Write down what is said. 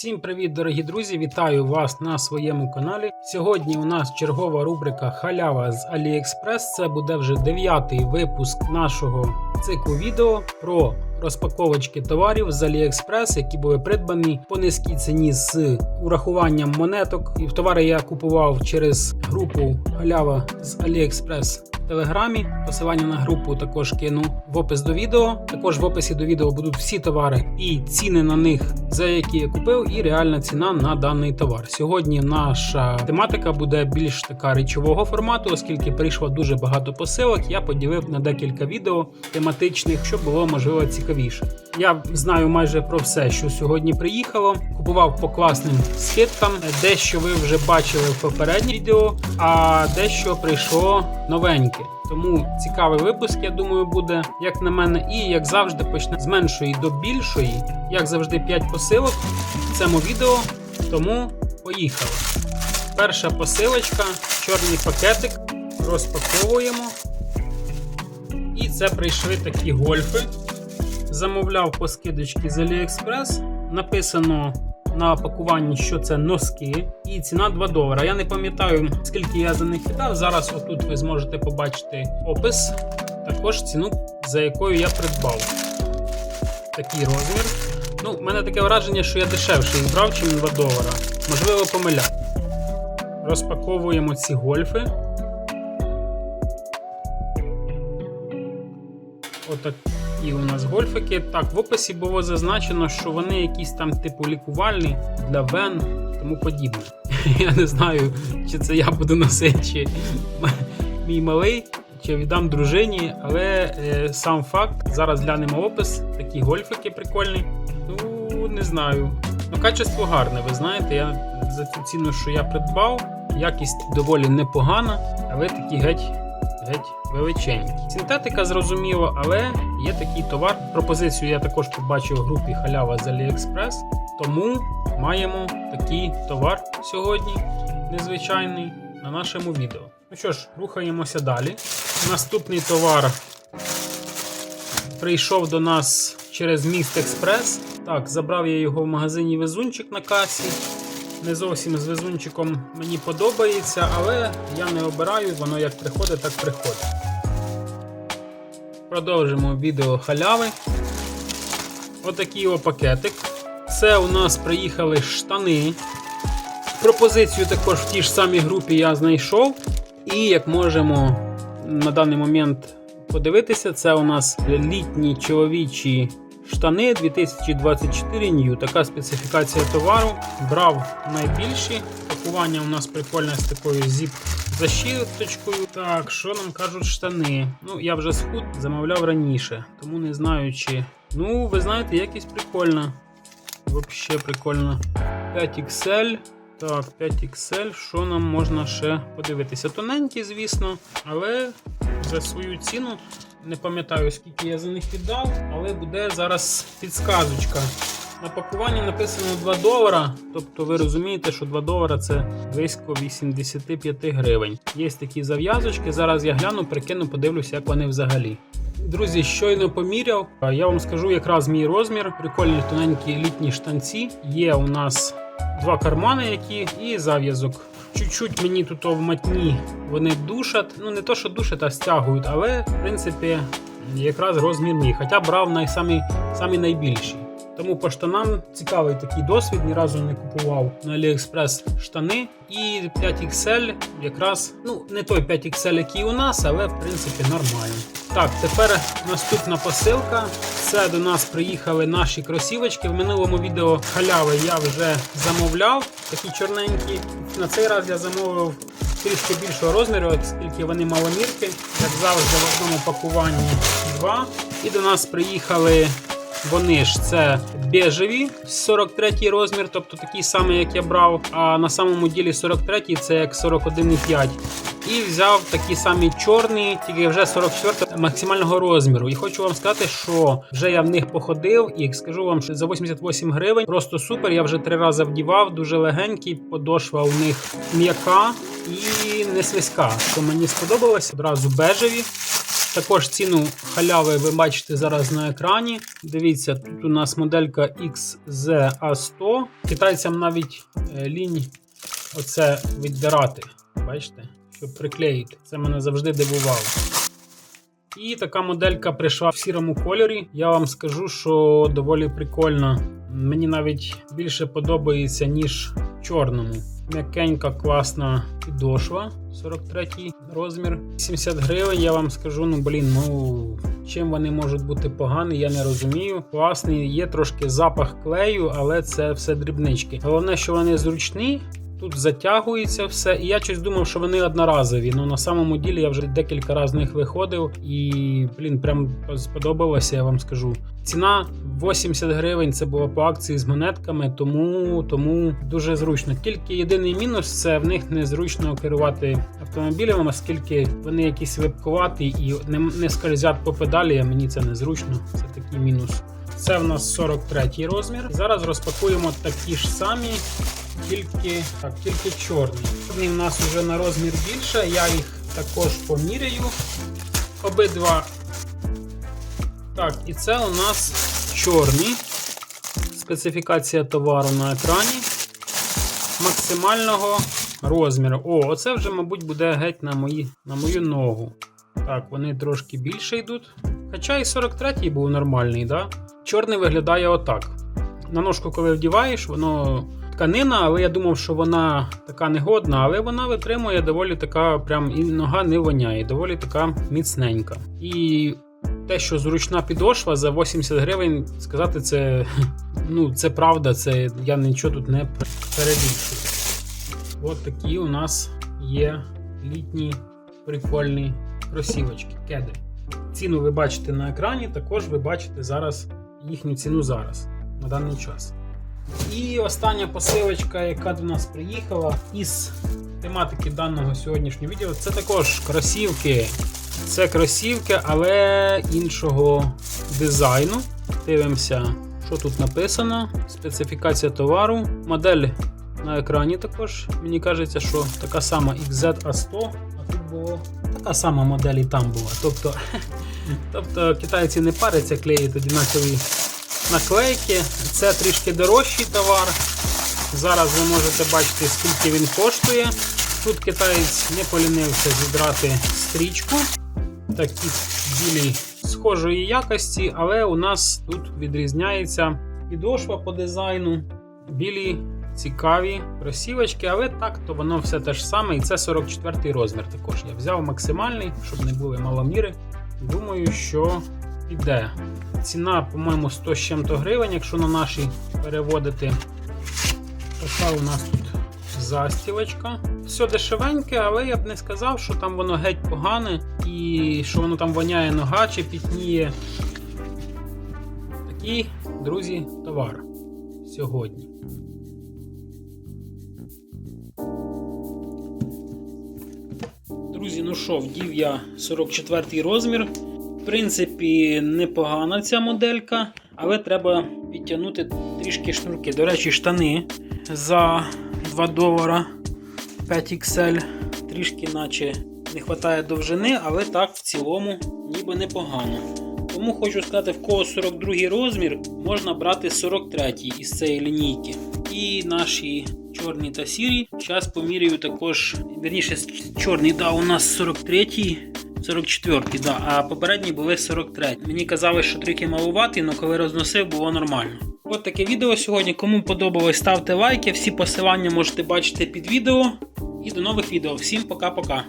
Всім привіт, дорогі друзі! Вітаю вас на своєму каналі. Сьогодні у нас чергова рубрика Халява з AliExpress. Це буде вже дев'ятий випуск нашого циклу відео про розпаковочки товарів з AliExpress, які були придбані по низькій ціні з урахуванням монеток. І в товари я купував через групу Халява з в Телеграмі. Посилання на групу також кину в опис до відео. Також в описі до відео будуть всі товари і ціни на них, за які я купив, і реальна ціна на даний товар. Сьогодні наша тематика буде більш така речового формату, оскільки прийшло дуже багато посилок. Я поділив на декілька відео тематичних, щоб було можливо цікавіше. Я знаю майже про все, що сьогодні приїхало. Купував по класним скидкам. Дещо ви вже бачили в попередніх відео, а дещо прийшло новеньке. Тому цікавий випуск, я думаю, буде, як на мене, і як завжди, почне з меншої до більшої. Як завжди, 5 посилок в цьому відео. Тому поїхали. Перша посилочка, чорний пакетик. Розпаковуємо. І це прийшли такі гольфи. Замовляв по скидочці з AliExpress. Написано на пакуванні, що це носки, і ціна 2 долара. Я не пам'ятаю, скільки я за них віддав. Зараз отут ви зможете побачити опис, також ціну, за якою я придбав. Такий розмір. Ну, в мене таке враження, що я дешевше їх брав, ніж 2 долара. Можливо, помиляю. Розпаковуємо ці гольфи. Отакі у нас гольфики. Так, в описі було зазначено, що вони якісь там типу лікувальні для вен тому подібне. Я не знаю, чи це я буду носити, чи мій малий, чи віддам дружині, але е, сам факт. Зараз глянемо опис. Такі гольфики прикольні. Ну, не знаю. Ну, качество гарне, ви знаєте, я за цю ціну, що я придбав, якість доволі непогана, але такі геть геть величенькі. Синтетика зрозуміло, але є такий товар. Пропозицію я також побачив в групі халява з AliExpress, тому маємо такий товар сьогодні, незвичайний, на нашому відео. Ну що ж, рухаємося далі. Наступний товар прийшов до нас через міст Експрес. Так, забрав я його в магазині Везунчик на касі. Не зовсім з везунчиком мені подобається, але я не обираю, воно як приходить, так приходить. Продовжимо відео халяви. Отакий о пакетик. Це у нас приїхали штани. Пропозицію також в тій ж самій групі я знайшов. І як можемо на даний момент подивитися, це у нас літні чоловічі штани 2024 New. Така специфікація товару. Брав найбільші. Пакування у нас прикольне з такою зіп защіточкою. Так, що нам кажуть штани? Ну, я вже схуд замовляв раніше, тому не знаю чи. Ну, ви знаєте, якість прикольна. Взагалі прикольна. 5XL. Так, 5XL. Що нам можна ще подивитися? Тоненькі, звісно, але за свою ціну. Не пам'ятаю, скільки я за них віддав, але буде зараз підсказочка. На пакуванні написано 2 долара. Тобто ви розумієте, що 2 долара це близько 85 гривень. Є такі зав'язочки. Зараз я гляну, прикину, подивлюся, як вони взагалі. Друзі, щойно поміряв. Я вам скажу якраз мій розмір. Прикольні тоненькі літні штанці. Є у нас два кармани, які і зав'язок. Чуть-чуть мені тут в матні вони душать. Ну не то, що душать, а стягують, але в принципі якраз розмір мій. Хоча брав най, самі найбільші. Тому по штанам цікавий такий досвід, ні разу не купував на AliExpress штани. І 5XL якраз, ну, не той 5XL, який у нас, але в принципі нормально. Так, тепер наступна посилка. Це до нас приїхали наші кросівочки. В минулому відео халяви я вже замовляв, такі чорненькі. На цей раз я замовив трішки більшого розміру, оскільки вони маломірки. Як завжди, в одному пакуванні два. І до нас приїхали. Вони ж це бежеві, 43 розмір, тобто такий самий, як я брав. А на самому ділі 43 це як 41,5. І взяв такі самі чорні, тільки вже 44 максимального розміру. І хочу вам сказати, що вже я в них походив і скажу вам, що за 88 гривень просто супер. Я вже три рази вдівав, дуже легенький, подошва у них м'яка і не слизька. Що мені сподобалось одразу бежеві. Також ціну халяви ви бачите зараз на екрані. Дивіться, тут у нас моделька XZA100. Китайцям навіть е, лінь оце віддирати. Бачите? Щоб приклеїти. Це мене завжди дивувало. І така моделька прийшла в сірому кольорі. Я вам скажу, що доволі прикольна. Мені навіть більше подобається, ніж чорному. М'якенька, класна підошва. 43 розмір. 70 гривень. Я вам скажу, ну блін, ну чим вони можуть бути погані, я не розумію. Класний, є трошки запах клею, але це все дрібнички. Головне, що вони зручні. Тут затягується все, і я щось думав, що вони одноразові. Ну на самому ділі я вже декілька разів з них виходив, і блін, прям сподобалося, я вам скажу. Ціна 80 гривень. Це було по акції з монетками, тому тому дуже зручно. Тільки єдиний мінус це в них незручно керувати автомобілем, оскільки вони якісь липкуваті і не, не скользять по педалі. а Мені це незручно. Це такий мінус. Це в нас 43 розмір. Зараз розпакуємо такі ж самі тільки так, тільки чорний. Чорний в нас вже на розмір більше, я їх також поміряю. Обидва. Так, і це у нас чорний. Специфікація товару на екрані. Максимального розміру. О, оце вже, мабуть, буде геть на, мої, на мою ногу. Так, вони трошки більше йдуть. Хоча і 43-й був нормальний, да? Чорний виглядає отак. На ножку, коли вдіваєш, воно тканина, але я думав, що вона така негодна, але вона витримує доволі така, прям і нога не воняє, доволі така міцненька. І те, що зручна підошва за 80 гривень, сказати, це ну, це правда, це я нічого тут не перебільшую. От такі у нас є літні прикольні кросівочки, кеди. Ціну ви бачите на екрані, також ви бачите зараз їхню ціну зараз, на даний час. І остання посилочка, яка до нас приїхала із тематики даного сьогоднішнього відео, це також кросівки. Це кросівки, але іншого дизайну. Дивимося, що тут написано. Специфікація товару. Модель на екрані також. Мені кажеться, що така сама XZ-A100, а тут було така сама модель і там була. Тобто, тобто китайці не паряться, клеять однакові наклейки. Це трішки дорожчий товар. Зараз ви можете бачити, скільки він коштує. Тут китаєць не полінився зібрати стрічку. Такі білі схожої якості, але у нас тут відрізняється підошва по дизайну. Білі цікаві кросівочки, але так, то воно все те ж саме. І це 44 розмір також. Я взяв максимальний, щоб не були маломіри. Думаю, що піде. Ціна, по-моєму, 100 з чим-то гривень, якщо на наші переводити. Така у нас тут застілочка. Все дешевеньке, але я б не сказав, що там воно геть погане і що воно там воняє нога чи пітніє. Такий, друзі, товар сьогодні. Друзі, ну що, вдів я 44 розмір. Принципі, непогана ця моделька, але треба підтягнути трішки шнурки. До речі, штани за 2 долара 5XL. Трішки, наче не вистачає довжини, але так в цілому ніби непогано. Тому хочу сказати, в кого 42 розмір, можна брати 43 із цієї лінійки. І наші чорні та сірі. Зараз поміряю також, верніше, чорний да, у нас 43 44 да, а попередні були 43 Мені казали, що трохи малуваті, але коли розносив, було нормально. От таке відео сьогодні. Кому подобалось, ставте лайки. Всі посилання можете бачити під відео. І до нових відео. Всім пока-пока.